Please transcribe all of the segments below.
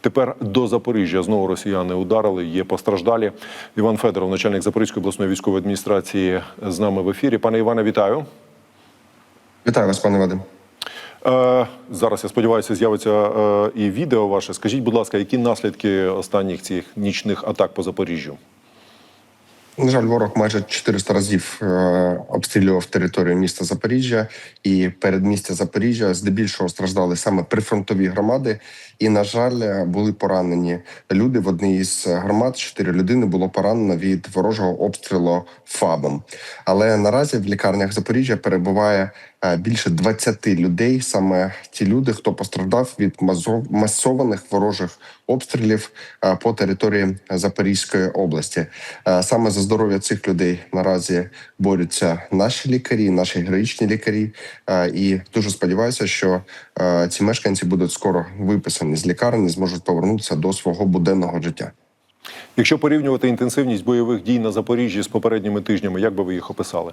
Тепер до Запоріжжя знову росіяни ударили. Є постраждалі. Іван Федоров, начальник Запорізької обласної військової адміністрації, з нами в ефірі. Пане Іване, вітаю. Вітаю вас, пане Вадим. Е, зараз я сподіваюся, з'явиться е, і відео ваше. Скажіть, будь ласка, які наслідки останніх цих нічних атак по Запоріжжю? На жаль, ворог майже 400 разів е, обстрілював територію міста Запоріжжя і передмістя Запоріжжя здебільшого страждали саме прифронтові громади. І, на жаль, були поранені люди. В одній із громад чотири людини було поранено від ворожого обстрілу ФАБом. Але наразі в лікарнях Запоріжжя перебуває е, більше 20 людей. Саме ті люди, хто постраждав від масованих ворожих обстрілів е, по території Запорізької області. Е, Саме за здоров'я цих людей наразі борються наші лікарі, наші героїчні лікарі. І дуже сподіваюся, що ці мешканці будуть скоро виписані з лікарні, зможуть повернутися до свого буденного життя. Якщо порівнювати інтенсивність бойових дій на Запоріжжі з попередніми тижнями, як би ви їх описали?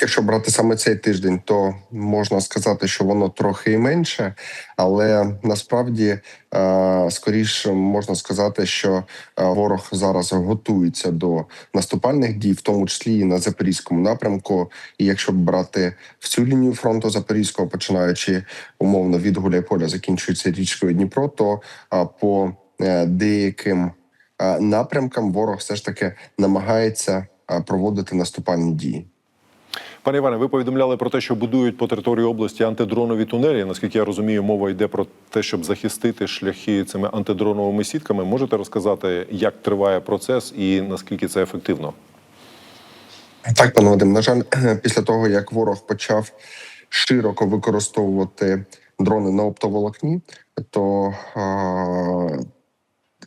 Якщо брати саме цей тиждень, то можна сказати, що воно трохи і менше, але насправді е, скоріше можна сказати, що е, ворог зараз готується до наступальних дій, в тому числі і на запорізькому напрямку. І якщо брати всю лінію фронту запорізького, починаючи умовно від Гуляйполя, закінчується річкою Дніпро, то е, по деяким напрямкам ворог все ж таки намагається проводити наступальні дії. Пане Іване, ви повідомляли про те, що будують по території області антидронові тунелі. Наскільки я розумію, мова йде про те, щоб захистити шляхи цими антидроновими сітками. Можете розказати, як триває процес і наскільки це ефективно? Так, пане Вадим, на жаль, після того як ворог почав широко використовувати дрони на оптоволокні, то е-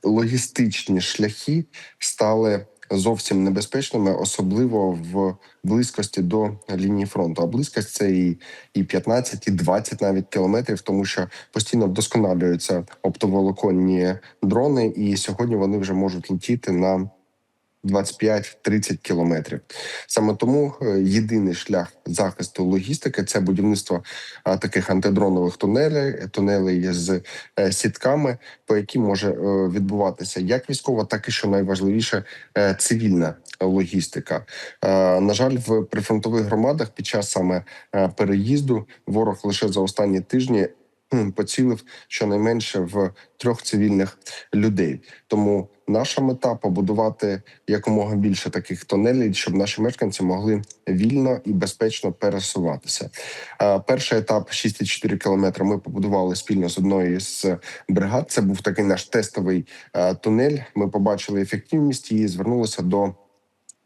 логістичні шляхи стали зовсім небезпечними, особливо в близькості до лінії фронту. А близькість це і, і 15, і 20 навіть кілометрів, тому що постійно вдосконалюються оптоволоконні дрони, і сьогодні вони вже можуть летіти на 25-30 кілометрів. Саме тому е, єдиний шлях захисту логістики це будівництво таких антидронових тунелей, тунелей з е, сітками, по яким може е, відбуватися як військова, так і що найважливіше е, цивільна логістика. Е, На жаль, в прифронтових громадах під час саме е, переїзду ворог лише за останні тижні. Поцілив щонайменше в трьох цивільних людей. Тому наша мета побудувати якомога більше таких тунелей, щоб наші мешканці могли вільно і безпечно пересуватися. Перший етап 6,4 кілометри ми побудували спільно з одною з бригад. Це був такий наш тестовий тунель. Ми побачили ефективність і звернулися до.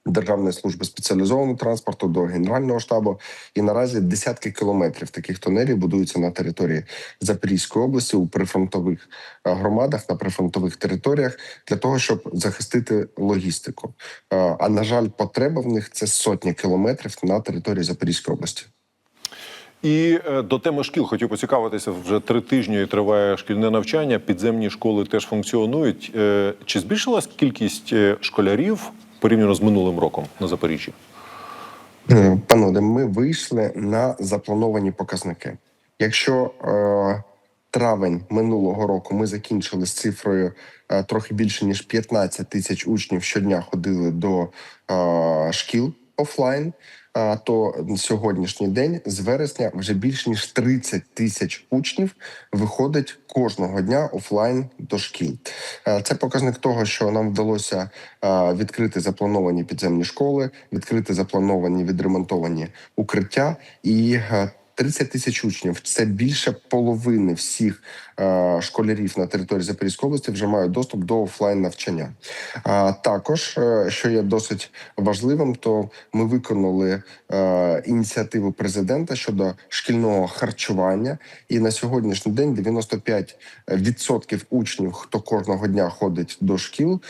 Державної служби спеціалізованого транспорту до генерального штабу, і наразі десятки кілометрів таких тунелів будуються на території Запорізької області у прифронтових е, громадах на прифронтових територіях для того, щоб захистити логістику. Е, А на жаль, потреба в них це сотні кілометрів на території Запорізької області. І е, до теми шкіл хотів поцікавитися. Вже три тижні триває шкільне навчання. Підземні школи теж функціонують. Чи збільшилась кількість школярів порівняно з минулим роком на Запоріжжі? Е, Панове, ми вийшли на заплановані показники. Якщо е, травень минулого року ми закінчили з цифрою е, трохи більше ніж 15 тисяч учнів щодня ходили до е, шкіл офлайн. Е, То на сьогоднішній день з вересня вже більш ніж 30 тисяч учнів виходить кожного дня офлайн до шкіл. Е, Це показник того, що нам вдалося е, відкрити заплановані підземні школи, відкрити заплановані відремонтовані укриття і. Е, 30 тисяч учнів це більше половини всіх е, школярів на території Запорізької області вже мають доступ до офлайн навчання. А також, е, що є досить важливим, то ми виконали е, ініціативу президента щодо шкільного харчування, і на сьогоднішній день 95% учнів, хто кожного дня ходить до шкіл,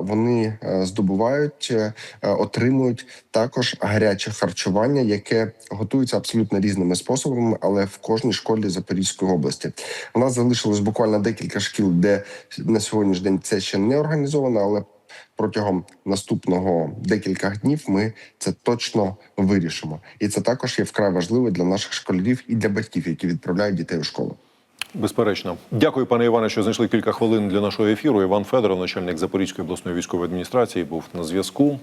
вони здобувають, отримують також гаряче харчування, яке готується абсолютно різними способами, але в кожній школі Запорізької області. У нас залишилось буквально декілька шкіл, де на сьогоднішній день це ще не організовано, але протягом наступного декілька днів ми це точно вирішимо, і це також є вкрай важливо для наших школярів і для батьків, які відправляють дітей у школу. Безперечно, дякую, пане Іване, що знайшли кілька хвилин для нашого ефіру. Іван Федоров, начальник Запорізької обласної військової адміністрації, був на зв'язку.